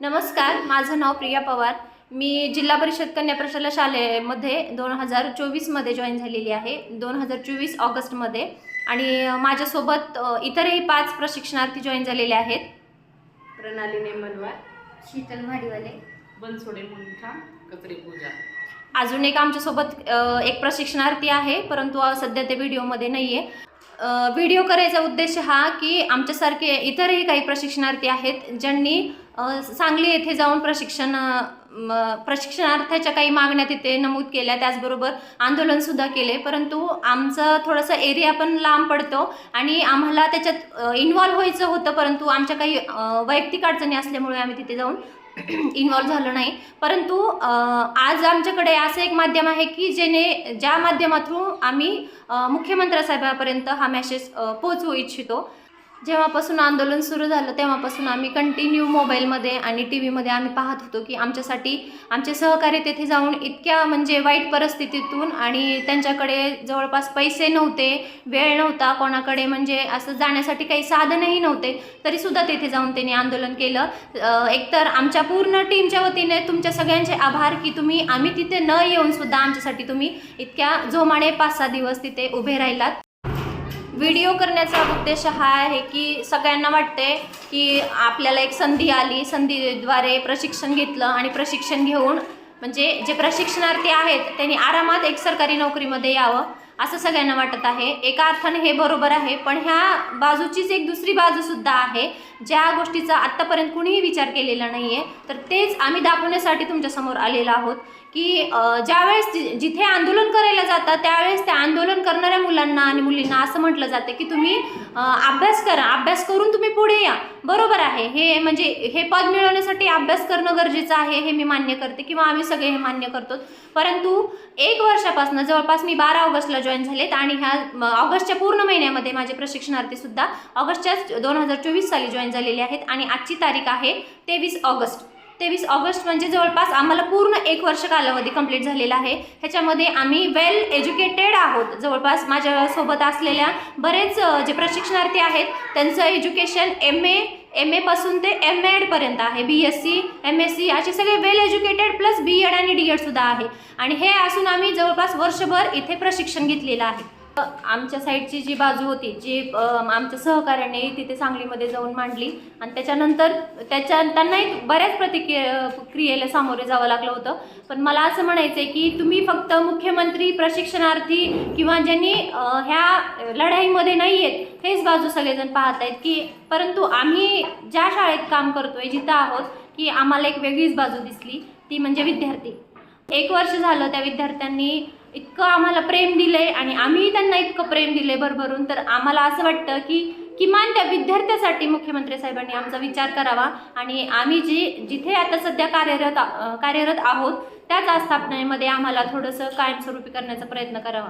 नमस्कार माझं नाव प्रिया पवार. मी जिल्हा परिषद कन्या प्रशाला शाळेमध्ये दोन हजार चोवीसमध्ये जॉईन झालेली आहे. दोन हजार चोवीस ऑगस्टमध्ये. आणि माझ्यासोबत इतरही पाच प्रशिक्षणार्थी जॉईन झालेले आहेत. प्रणाली नेमनवार. शीतल भाडीवाले. बनसोडे मुंठा कचरे पूजा. अजून एक आमच्यासोबत एक प्रशिक्षणार्थी आहे परंतु सध्या ते व्हिडिओमध्ये नाही आहे व्हिडिओ करायचा उद्देश हा की आमच्यासारखे इतरही काही प्रशिक्षणार्थी आहेत ज्यांनी सांगली येथे जाऊन प्रशिक्षण अ, प्रशिक्षणार्थ्याच्या काही मागण्या तिथे नमूद केल्या. त्याचबरोबर आंदोलनसुद्धा केले. परंतु आमचं थोडंसं एरिया पण लांब पडतो आणि आम्हाला त्याच्यात इन्व्हॉल्व व्हायचं होतं. परंतु आमच्या काही वैयक्तिक अडचणी असल्यामुळे आम्ही तिथे जाऊन इन्वॉल्व झालं नाही. परंतु आज आमच्याकडे असं एक माध्यम आहे की जेणे ज्या माध्यमातून आम्ही मुख्यमंत्र्यासाहेबापर्यंत हा मॅसेज पोचवू इच्छितो. जेव्हापासून आंदोलन सुरू झालं तेव्हापासून आम्ही कंटिन्यू मोबाईलमध्ये आणि टी व्हीमध्ये आम्ही पाहत होतो की आमच्यासाठी आमचे सहकारी तेथे जाऊन इतक्या म्हणजे वाईट परिस्थितीतून आणि त्यांच्याकडे जवळपास पैसे नव्हते वेळ नव्हता कोणाकडे म्हणजे असं जाण्यासाठी काही साधनही नव्हते तरीसुद्धा तेथे जाऊन त्यांनी आंदोलन केलं. एकतर आमच्या पूर्ण टीमच्या वतीने तुमच्या सगळ्यांचे आभार की तुम्ही आम्ही तिथे न येऊन सुद्धा आमच्यासाठी तुम्ही इतक्या जोमाने पाच सहा दिवस तिथे उभे राहिलात. व्हिडिओ करण्याचा उद्देश हा आहे की सगळ्यांना वाटते की आपल्याला एक संधी आली संधीद्वारे प्रशिक्षण घेतलं आणि प्रशिक्षण घेऊन म्हणजे जे प्रशिक्षणार्थी आहेत त्यांनी आरामात एक सरकारी नोकरीमध्ये यावं असं सगळ्यांना वाटत आहे. एका अर्थाने हे बरोबर आहे पण ह्या बाजूचीच एक दुसरी बाजूसुद्धा आहे ज्या गोष्टीचा आत्तापर्यंत कुणीही विचार केलेला नाही आहे तर तेच आम्ही दाखवण्यासाठी तुमच्यासमोर आलेलो आहोत. की ज्यावेळेस जिथे आंदोलन करायला जातात त्यावेळेस त्या आंदोलन करणाऱ्या मुलांना आणि मुलींना असं म्हटलं जातं की तुम्ही अभ्यास करा. अभ्यास करून तुम्ही पुढे या. बरोबर आहे. हे म्हणजे हे पद मिळवण्यासाठी अभ्यास करणं गरजेचं आहे हे मी मान्य करते किंवा आम्ही सगळे हे मान्य करतो. परंतु एक वर्षापासून जवळपास मी बारा ऑगस्टला जॉईन झालेत आणि ह्या ऑगस्टच्या पूर्ण महिन्यामध्ये माझे प्रशिक्षणार्थीसुद्धा ऑगस्टच्या दोन हजार चोवीस साली जॉईन झालेले आहेत आणि आजची तारीख आहे तेवीस ऑगस्ट. तेवीस ऑगस्ट म्हणजे जवळपास आम्हाला पूर्ण एक वर्ष कालावधी कंप्लीट झालेला आहे. ह्याच्यामध्ये आम्ही वेल एज्युकेटेड आहोत. जवळपास माझ्यासोबत असलेल्या बरेच जे प्रशिक्षणार्थी आहेत त्यांचं एज्युकेशन एम ए एम एपासून ते एम एडपर्यंत आहे. B S C M S C असे सगळे well educated plus B Ed आणि डी एडसुद्धा आहे. आणि हे असून आम्ही जवळपास वर्षभर इथे प्रशिक्षण घेतलेलं आहे. आमच्या साईडची जी बाजू होती जी आमच्या सहकाऱ्याने तिथे सांगलीमध्ये जाऊन मांडली. आणि त्याच्यानंतर त्याच्या त्यांनाही बऱ्याच प्रतिक्रिया क्रियेला सामोरे जावं लागलं होतं. पण मला असं म्हणायचं आहे की तुम्ही फक्त मुख्यमंत्री प्रशिक्षणार्थी किंवा ज्यांनी ह्या लढाईमध्ये नाही आहेत हेच बाजू सगळेजण पाहत आहेत की परंतु आम्ही ज्या शाळेत काम करतोय जिथं आहोत की आम्हाला एक वेगळीच बाजू दिसली ती म्हणजे विद्यार्थी. एक वर्ष झालं त्या विद्यार्थ्यांनी इतकं आम्हाला प्रेम दिलंय आणि आम्हीही त्यांना इतकं प्रेम दिलंय भरभरून तर आम्हाला असं वाटतं की किमान त्या विद्यार्थ्यासाठी मुख्यमंत्री साहेबांनी आमचा विचार करावा आणि आम्ही जी जिथे आता सध्या कार्यरत कार्यरत आहोत त्याच आस्थापनेमध्ये आम्हाला थोडंसं कायमस्वरूपी करण्याचा प्रयत्न करावा.